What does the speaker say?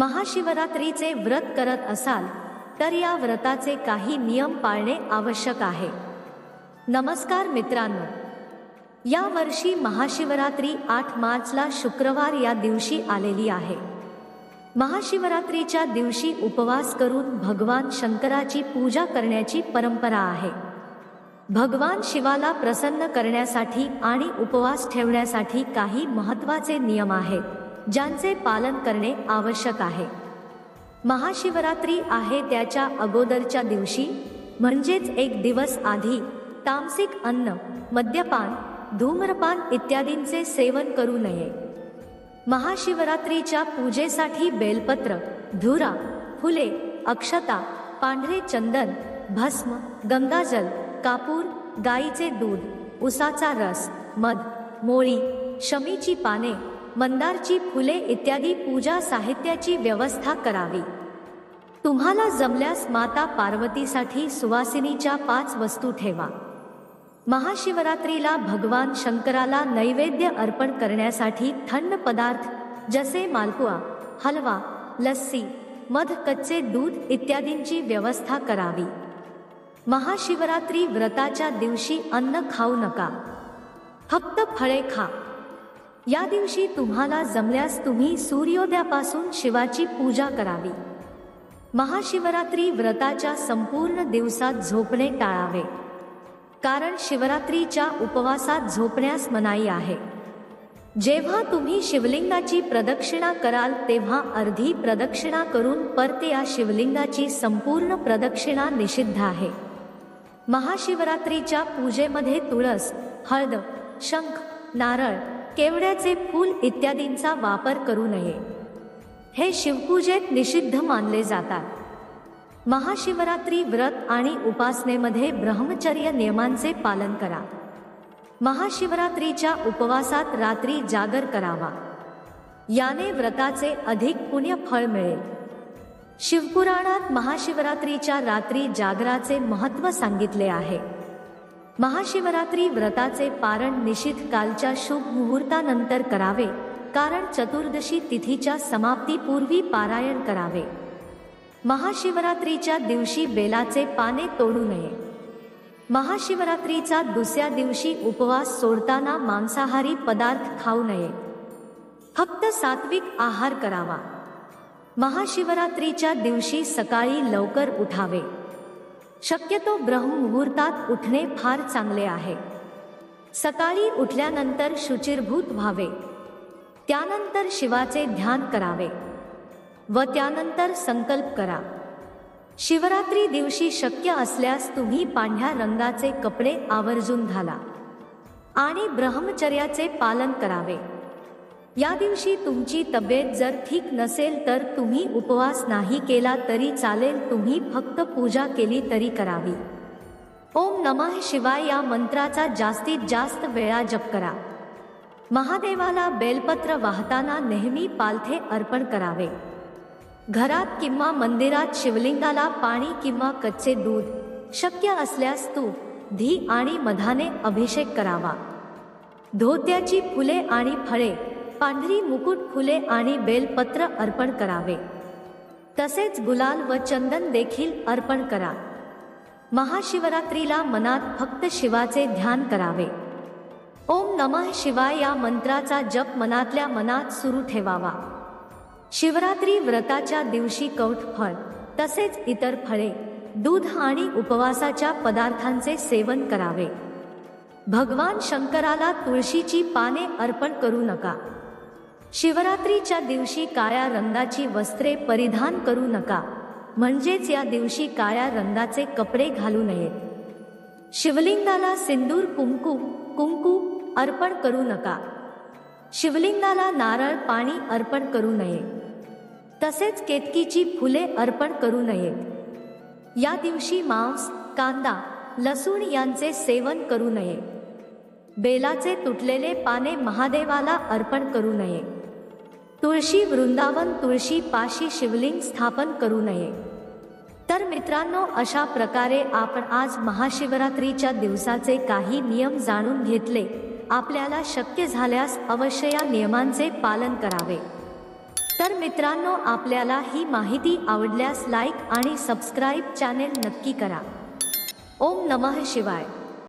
महाशिवरात्रीचे व्रत करत असाल तर या व्रताचे काही नियम पाळणे आवश्यक आहे. नमस्कार मित्रांनो. या वर्षी महाशिवरात्री आठ मार्चला शुक्रवार या दिवशी आलेली आहे. महाशिवरात्रीच्या दिवशी उपवास करून भगवान शंकराची पूजा करण्याची परंपरा आहे. भगवान शिवाला प्रसन्न करण्यासाठी आणि उपवास ठेवण्यासाठी काही महत्त्वाचे नियम आहेत. ज्यांचे पालन करणे आवश्यक आहे. महाशिवरात्री आहे त्याच्या अगोदरच्या दिवशी म्हणजेच एक दिवस आधी तामसिक अन्न मद्यपान धूम्रपान इत्यादींचे सेवन करू नये. महाशिवरात्रीच्या पूजेसाठी बेलपत्र धुरा फुले अक्षता पांढरे चंदन भस्म गंगाजल कापूर गाईचे दूध उसाचा रस मध मोळी शमीची पाने मंदारची फुले इत्यादी पूजा साहित्याची व्यवस्था करावी. तुम्हाला जमल्यास माता पार्वतीसाठी सुवासिनीच्या पाच वस्तू ठेवा. महाशिवरात्रीला भगवान शंकराला नैवेद्य अर्पण करण्यासाठी थंड पदार्थ जसे मालपुआ हलवा लस्सी मध कच्चे दूध इत्यादींची व्यवस्था करावी. महाशिवरात्री व्रताच्या दिवशी अन्न खाऊ नका. फक्त फळे खा. या दिवशी तुम्हाला जमल्यास तुम्ही सूर्योदयापासून शिवाची पूजा करावी. महाशिवरात्री व्रताच्या संपूर्ण दिवसात झोपणे टाळावे. कारण शिवरात्रीच्या उपवासात झोपण्यास मनाई आहे. जेव्हा तुम्ही शिवलिंगाची प्रदक्षिणा कराल तेव्हा अर्धी प्रदक्षिणा करून परत या शिवलिंगाची संपूर्ण प्रदक्षिणा निषिद्ध आहे. महाशिवरात्रीच्या पूजेमध्ये तुळस हळद शंख नारळ केवड्याचे फूल इत्यादींचा वापर करू नये. हे शिवपूजेत निषिद्ध मानले जातात. महाशिवरात्री व्रत आणि उपासनेमध्ये ब्रह्मचर्य नियमांचे पालन करा. महाशिवरात्रीच्या उपवासात रात्री जागर करावा. याने व्रताचे अधिक पुण्य फळ मिळेल. शिवपुराणात महाशिवरात्रीच्या रात्री जागराचे महत्त्व सांगितले आहे. महाशिवरात्री व्रताचे पारण निशित कालच्या शुभ मुहूर्तानंतर करावे कारण चतुर्दशी तिथीच्या समाप्तीपूर्वी पारायण करावे. महाशिवरात्रीच्या दिवशी बेलाचे पाने तोडू नये. महाशिवरात्रीचा दुसऱ्या दिवशी उपवास सोडताना मांसाहारी पदार्थ खाऊ नये. फक्त सात्विक आहार करावा. महाशिवरात्रीच्या दिवशी सकाळी लवकर उठावे. शक्यतो ब्रह्ममुहूर्तात उठणे फार चांगले आहे. सकाळी उठल्यानंतर शुचिरभूत व्हावे. त्यानंतर शिवाचे ध्यान करावे. व त्यानंतर संकल्प करा. शिवरात्री दिवशी शक्य असल्यास तुम्ही पांढऱ्या रंगाचे कपडे आवर्जून घाला. आणि ब्रह्मचर्याचे पालन करावे. या दिवशी तुमची तब्येत जर ठीक नसेल तर तुम्ही उपवास नाही केला तरी चालेल तुम्ही फक्त पूजा केली तरी करावी. ओम नमः शिवाय या मंत्राचा जास्तीत जास्त वेळा जप करा. महादेवाला बेलपत्र वाहताना नेहमी पालथे अर्पण करावे. घरात किंवा मंदिरात शिवलिंगाला पाणी किंवा कच्चे दूध शक्य असल्यास तूप धी आणि मधाने अभिषेक करावा. धोत्याची फुले आणि फळे पांढरी मुकुट फुले आणि बेलपत्र अर्पण करावे. तसेच गुलाल व चंदन देखील अर्पण करा. महाशिवरात्रीला मनात फक्त शिवाचे ध्यान करावे. ओम नमः शिवाय या मंत्राचा जप मनातल्या मनात सुरू ठेवावा. शिवरात्री व्रताच्या दिवशी कौठ फळ तसेच इतर फळे दूध आणि उपवासाच्या पदार्थांचे सेवन करावे. भगवान शंकराला तुळशीची पाने अर्पण करू नका. शिवरात्रीच्या दिवशी काळ्या रंगाची वस्त्रे परिधान करू नका. म्हणजेच या दिवशी काळ्या रंगाचे कपडे घालू नयेत. शिवलिंगाला सिंदूर कुंकू कुंकू अर्पण करू नका. शिवलिंगाला नारळ पाणी अर्पण करू नये. तसेच केतकीची फुले अर्पण करू नयेत. या दिवशी मांस कांदा लसूण यांचे सेवन करू नये. बेलाचे तुटलेले पाने महादेवाला अर्पण करू नये. तुळशी वृंदावन तुळशी पाशी शिवलिंग स्थापन करू नये. तर मित्रांनो अशा प्रकारे आपण आज महाशिवरात्रीच्या दिवसाचे काही नियम जाणून घेतले. आपल्याला शक्य झाल्यास अवश्य या नियमांचे पालन करावे. तर मित्रांनो आपल्याला ही माहिती आवडल्यास लाईक आणि सबस्क्राईब चॅनेल नक्की करा. ओम नमः शिवाय.